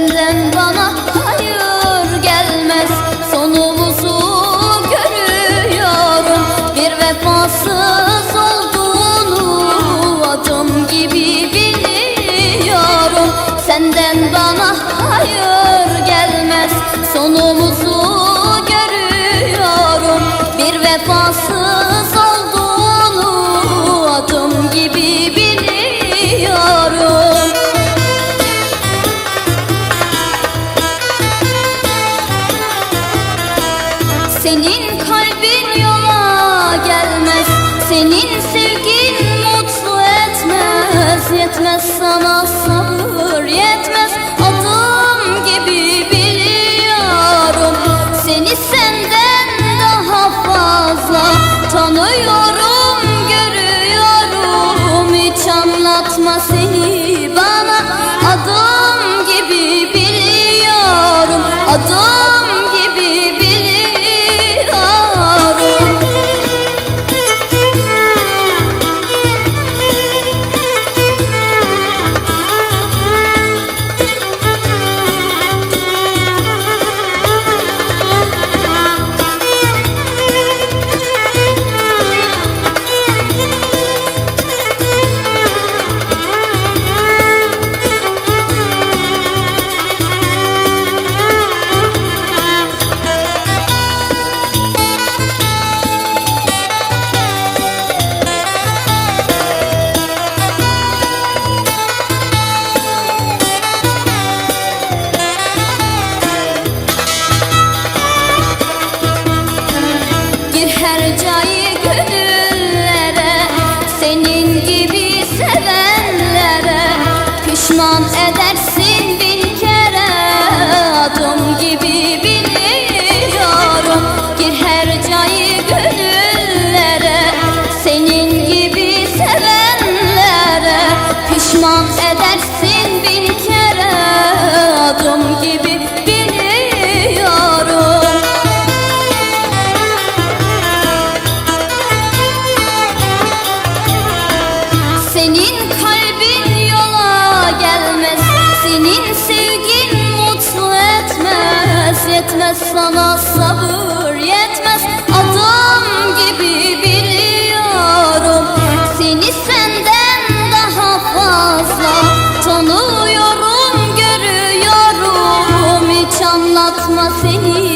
Senden bana hayır gelmez. Sonumuzu görüyorum. Bir vefasız olduğunu Adım gibi biliyorum. Senden bana hayır gelmez. Sonumuzu Yetmez sana sabır yetmez. Adım gibi biliyorum. Seni senden daha fazla Tanıyorum, görüyorum. Hiç anlatma seni Pişman edersin bin kere. Adım gibi biliyorum Gir her cayı gönüllere Senin gibi sevenlere Pişman edersin bin kere. Adım gibi biliyorum Senin sevgin mutlu etmez Yetmez sana sabır yetmez. Adım gibi biliyorum Seni senden daha fazla Tanıyorum, görüyorum. Hiç anlatma seni